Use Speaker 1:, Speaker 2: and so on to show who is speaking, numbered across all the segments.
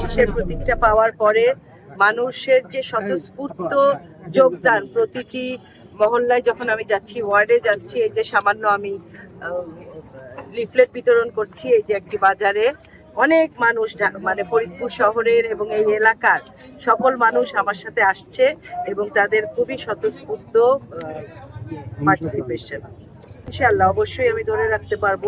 Speaker 1: শীষের প্রতীকটা পাওয়ার পরে মানুষের যে স্বতঃস্ফূর্ত যোগদান প্রতিটি মহল্লায় যখন আমি যাচ্ছি ওয়ার্ডে যাচ্ছি এই যে সামান্য আমি লিফলেট বিতরণ করছি এই যে একটি বাজারে অনেক মানুষ মানে ফরিদপুর শহরের এবং এই এলাকার সকল মানুষ আমার সাথে আসছে এবং তাদের খুবই স্বতঃস্ফূর্ত পার্টিসিপেশন ইনশাআল্লাহ অবশ্যই আমি ধরে রাখতে পারব।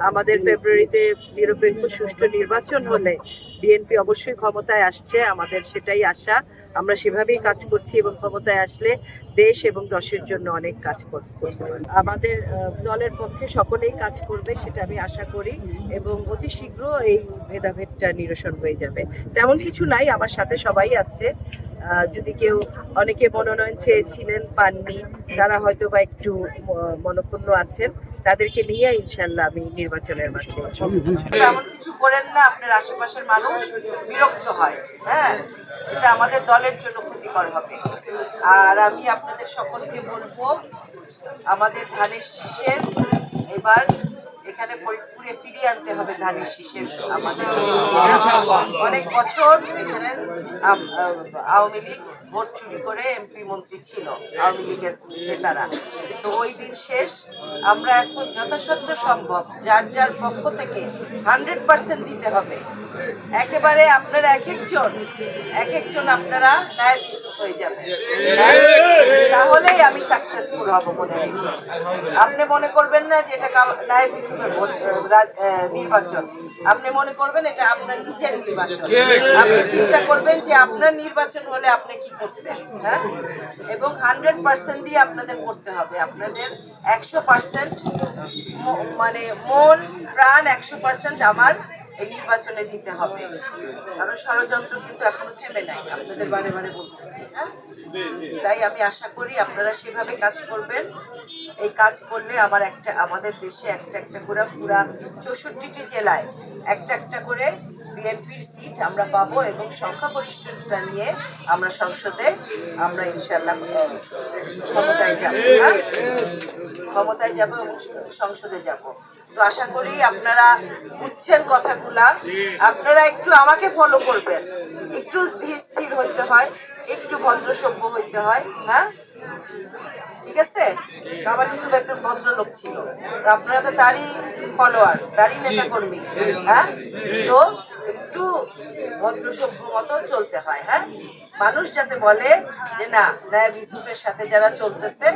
Speaker 1: আমাদের ফেব্রুয়ারিতে নিরপেক্ষ সুষ্ঠু নির্বাচন হলে বিএনপি অবশ্যই ক্ষমতায় আসছে, আমাদের সেটাই আশা। আমরা সেভাবেই কাজ করছি এবং ক্ষমতায় আসলে দেশ এবং দশের জন্য অনেক কাজ কর- করতে আমাদের দলের পক্ষে সকলেই কাজ করবে সেটা আমি আশা করি এবং অতি শীঘ্র এই ভেদাভেদটা নিরসন হয়ে যাবে। তেমন কিছু নাই, আমার সাথে সবাই আছে। যদি কেউ অনেকে মনোনয়ন চেয়েছিলেন, পাননি, তারা হয়তো বা একটু মনক্ষুণ্ণ আছেন। তাদেরকে নিয়ে ইনশাল্লাহ আমি নির্বাচনের মাঠে এমন কিছু করেন না আপনার আশেপাশের মানুষ বিরক্ত হয় হ্যাঁ? এটা আমাদের দলের জন্য ক্ষতিকর হবে। আর আমি আপনাদের সকলকে বলব আমাদের ধানের শীষের এবার এখানে ফরিদপুরে ফিরিয়ে আনতে হবে ধানের শীষের আমাদের অনেক বছর এখানে আওয়ামী লীগ ভোট চুরি করে এমপি মন্ত্রী ছিল আওয়ামী লীগের নেতারা। তো ওই দিন শেষ। আমরা এখন যথাসাধ্য সম্ভব যার যার পক্ষ থেকে হান্ড্রেড পার্সেন্ট দিতে হবে। একেবারে আপনারা এক একজন এক একজন আপনারা বিশুদ্ধ হয়ে যাবেন তাহলেই আমি সাকসেসফুল হব মনে রেখে আপনি মনে করবেন না যে এটা রাজ- আহ, নির্বাচন। আপনি মনে করবেন এটা আপনার নিজের নির্বাচন। আপনি চিন্তা করবেন যে আপনার নির্বাচন হলে আপনি কি করতেন হ্যাঁ? এবং হান্ড্রেড পার্সেন্ট দিয়ে আপনাদের করতে হবে। আপনাদের একশো পার্সেন্ট মানে মন প্রাণ একশো পার্সেন্ট আমার এই নির্বাচনে দিতে হবে। কারণ ষড়যন্ত্র কিন্তু এখনও থেমে নাই। আপনাদের বারে বারে বলতেছি হ্যাঁ? তাই আমি আশা করি আপনারা সেভাবে কাজ করবেন। এই কাজ করলে আমার একটা, আমাদের দেশে একটা একটা করে পুরা চৌষট্টিটি জেলায় একটা একটা করে বিএনপির সিট আমরা পাবো এবং সংখ্যাগরিষ্ঠতা নিয়ে আমরা সংসদে আমরা ইনশাল্লাহ ক্ষমতায় যাব হ্যাঁ? ক্ষমতায় যাব এবং সংসদে যাব। তো আশা করি আপনারা বুঝছেন কথাগুলা। আপনারা একটু আমাকে ফলো করবেন। একটু ধীর স্থির হইতে হয়, একটু ভদ্র সভ্য হইতে হয় হ্যাঁ? ঠিক আছে? কামাল ইউসুফ একটা ভদ্রলোক ছিল। তো আপনারা তো তারই ফলোয়ার তারই নেতা কর্মী হ্যাঁ? তো একটু ভদ্র সভ্য মতো চলতে হয় হ্যাঁ? মানুষ যাতে বলে যে, না, নায়ব ইউসুফের সাথে যারা চলতেছে,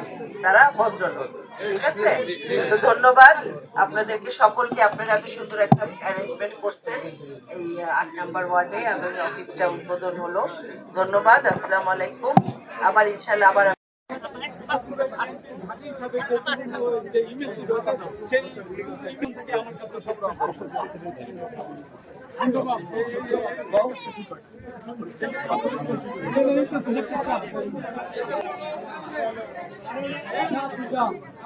Speaker 1: তারা ভদ্রলোক। ঠিক আছে? তো ধন্যবাদ। আপনাদেরকে সকলকে আপনারা এত সুন্দর একটা অ্যারেঞ্জমেন্ট করছেন। এই আট নাম্বার ওয়ার্ডে আমার অফিসটা উদ্বোধন হলো। ধন্যবাদ, আসসালামু আলাইকুম। আবার ইনশাল্লাহ আবার
Speaker 2: যে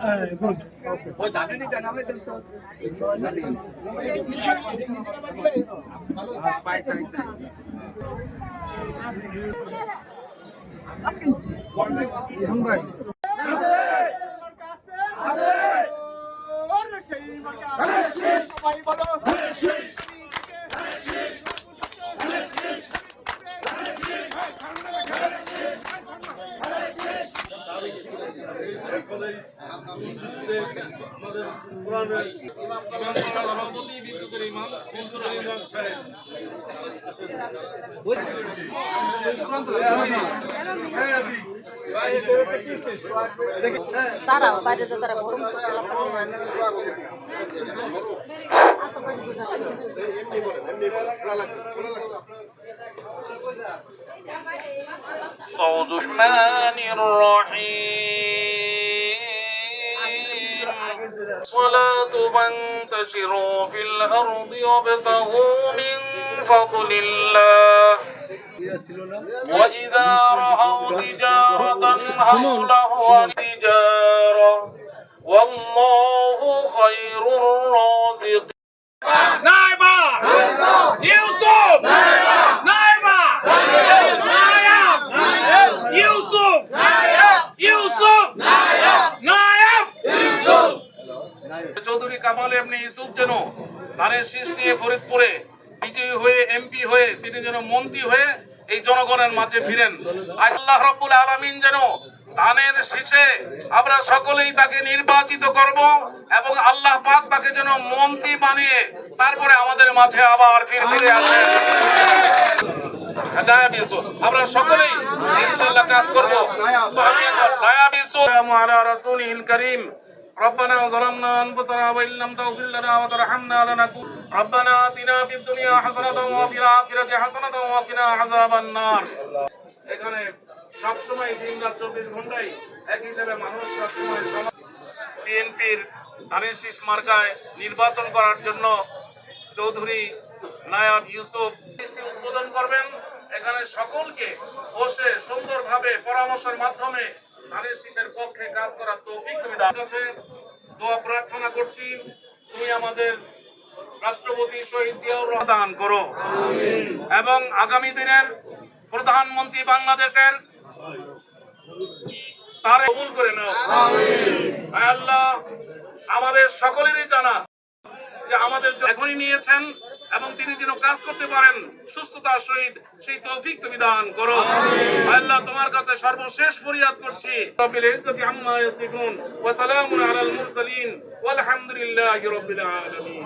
Speaker 3: আগে
Speaker 2: যান যান যান
Speaker 3: আপা এক মিনিট এক মিনিট
Speaker 2: গুড
Speaker 3: সকলেই আমাদের কোরআনের
Speaker 2: ইমাম সাহেব সভাপতি বিদ্যুতের ইমাম মনসুর আলী
Speaker 3: ইমাম সাহেব মেহেদি
Speaker 4: তারা বাইরে যা তারা গরম তো
Speaker 5: الرحمن الرحيم الصلاة فانتشروا في الأرض وابتغوا من فضل الله. وإذا رأوا تجارة حوله تجارة والله خير الرازقين. نائبا يوسف! نائبا ধানের শীষ নিয়ে ফরিদপুরে বিজয়ী হয়ে এমপি হয়ে তিনি যেন মন্ত্রী হয়ে এই জনগণের মাঝে ফিরেন। আল্লাহ রব্বুল আলামিন যেন ধানের শীষে আমরা সকলেই তাকে নির্বাচিত করব এবং আল্লাহ পাক তাকে যেন মন্ত্রী বানিয়ে তারপরে আমাদের মাঝে আবার ফিরে ফিরে আসেন। আমরা সকলেই ইনশাআল্লাহ কাজ করব। নায়াব ইউসুফ আলা রাসূলিল কারীম ربنا ظلمنا انفسنا وان لم تغفر لنا وترحمنا لنكون ربنا اتنا في الدنيا حسنه وفي الاخره حسنه وقنا عذاب النار এখানে সবসময় দিন রাত চব্বিশ ঘন্টায় এক হিসেবে মানুষ সবসময় বিএনপির ধানের শীষ মার্কায় নির্বাচন করার জন্য চৌধুরী নায়ব ইউসুফ মিষ্টি উদ্বোধন করবেন এখানে সকলকে বসে সুন্দরভাবে পরামর্শের মাধ্যমে ধানের শীষের পক্ষে কাজ করার তৌফিক তুমি কাছে দোয়া প্রার্থনা করছি তুমি আমাদের রাষ্ট্রপতি শহীদ জিয়াউর রহমান করো। এবং আগামী দিনের প্রধানমন্ত্রী বাংলাদেশের তার কবুল করে নাও। আল্লাহ আমাদের সকলেরই জানা যে আমাদের এখনই নিয়েছেন এবং তিনি যেন কাজ করতে পারেন সুস্থতার সহিত সেই তৌফিক তুমি দান করো। আল্লাহ তোমার কাছে সর্বশেষ ফরিয়াদ করছি। রব্বিল ইজ্জতি আম্মা ইয়াসিফুন ওয়া সালামুন আলাল মুরসালিন। ওয়াল হামদুলিল্লাহি রাব্বিল আলামিন।